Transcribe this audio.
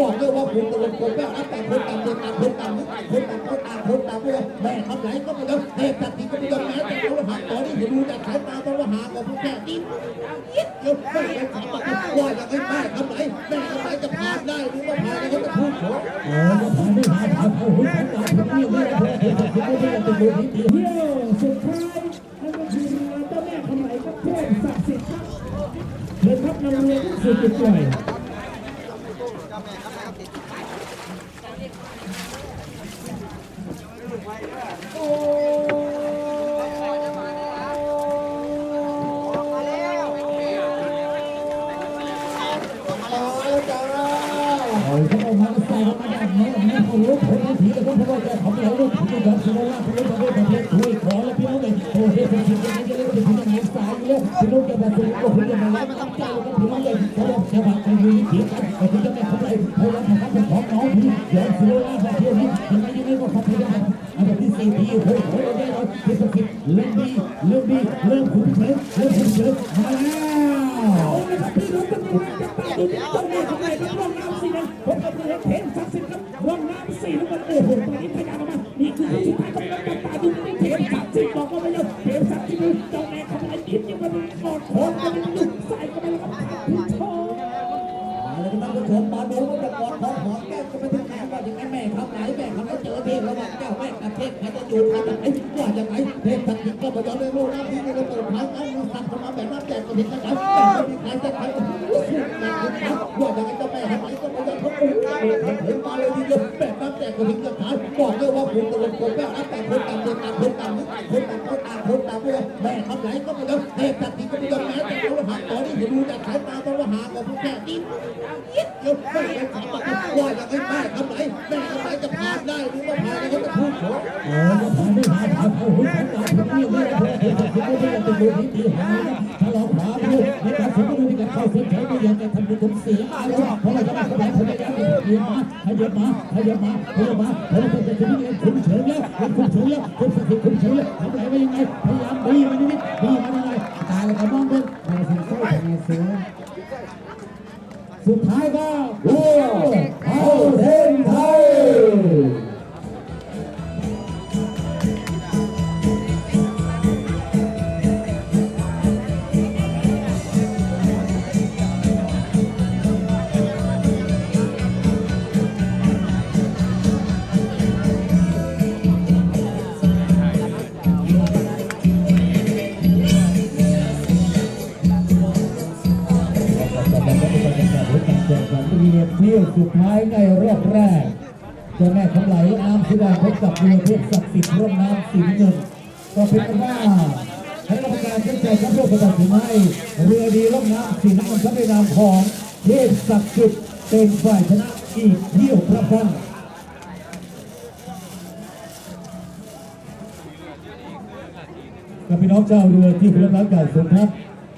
บอกเลยว่าคุณตลกคนแบบนั้นต่างคนต่างเดินตางคนต่างนึกต่างคนตางคนตางคนตาม่ยอมแม่ทำไหนก็ไม่ยอมเทพตัดสิก็ไม่ยอมแม้แต่เราหาต่อนี่เห็นดูจากสายตาต้องว่าหากับผู้แก่ดิ้นยิดเดียวไม่เป็นสามว่าว่าอย่างไอ้แม่ทำไหนแม่ทำไหนจะผ่านได้หรือว่าผ่านได้เขาจะพูดเถอะโอ้ยผ่านไม่ผ่านผ่านเอาหุ่นผ่านผ่านผ่านนี่นี่นี่นี่นี่เป็นตัวนี้ดีเที่ยวสุดท้ายนั่นก็คือเรือเจ้าแม่คำไหลกับเทพศักดิ์สิทธิ์ครับเดินทับนำเรือทุกสุดจุดปล่อยเอา ออกมาแล้วออกมาแล้วออกมาแล้วออกมาแล้วออกมาแล้วออกมาแล้วออกมาแล้ว เริ่มดีเริ่มคุ้นเคยเริ่มคุ้นเคยมาแล้วพี่น้องทุกคนจะตามดูเจ้าแม่คำไหลกับร่องน้ำสีนั้นผมกับเรือเทพศักดิ์สิทธิ์ครับร่องน้ำสีแล้วมันโอ้โหตอนนี้พยายามมานี่คือสุดท้ายของการตาดูนี่เทพศักดิ์สิทธิ์บอกว่าไม่ยอมเทพศักดิ์สิทธิ์เจ้าแม่คำอะไหลยิ้มยังมันกอดคอกันดุใส่กันไปแล้วครับผู้ชมมาแล้วท่านผู้ชมมาดูว่าจะกอดคอหอมแก้มก็ไม่ถึงแก้มว่าอย่างไรแม่ทำไหนแม่ทำไหนเจอเทพระหว่างแก้วแม่กับเทพใครจะอยู่ใครจะไหนว่าอย่างไร เทพตัดสินก็ไม่ยอมเลยลูกน้ำที่นี่ก็เปิดทางน้ำมือสั่งเข้ามาแบบน้ำแจกก็ผิดนะครับแต่ไม่มีใครจะใครก็รู้สึกหนักนะครับว่าอย่างไรเจ้าแม่ทำไหนก็ไม่ยอมเขาอุ้มเห็นมาเลยทีเดียวแบบน้ำแจกก็ผิดกับฐานบอกเลยว่าคุณตลกคนแบบนั้นต่างคนต่างเดินต่างคนต่างนึกต่างคนต่างคนต่างคนต่างไม่ยอมแม่ทำไหนก็ไม่ยอมเทพตัดสินก็ไม่ยอมแม้แต่เราหาต่อนี่เห็นดูจากสายตาต้องว่าหากับผู้แก่ดิ้นยิดเดียวไม่เป็นสามว่าว่าอย่างไอ้แม่ทำไหนแม่ทำไหนจะผ่านได้หรือว่าผ่านได้เขาจะพูดเถอโอ้ยผ่านไม่ผ่านผ่านเอาหุ่นผ่านผ่านผ่านนี่นี่นี่นี่เป็นตัวนี้ดีหาถ้าเราขวาดูในการฝึกดูในการเข้าเส้นชัยไม่อยากจะทำเป็นคนเสียมาแล้วเพราะเราจะไม่ทำอะไรพยายามเยียมาขยับมาขยับมาขยับมาเพราะเราจะจะนี่คุ้มเฉิงแล้วคุ้มเฉิงแล้วคุ้มสติคุ้มเฉิงแล้วทำอะไรไว้ยังไงพยายามดีมันนิดดีมันยังไงตายแล้วก็มองเป็นมาสิสู้มาเสือสุดท้ายก็โอ้เอาเส้น ไทยเที่ยวสุดท้ายในรอบแรกเจ้าแม่คำไหลอามสุดาพบกับเรือเทพศักดิ์สิทธิ์ร่วมน้ำสีเงินก็เป็นว่าคณะกรรมการเจ้าใจครับเพื่อประกาศถึงให้เรือดีร่วมน้ำสีน้ำเงินครับในนามของเทพศักดิ์สิทธิ์เป็นฝ่ายชนะอีกเที่ยวพระพังกับพี่น้องเจ้าเรือที่เคารพรักการสมทัพ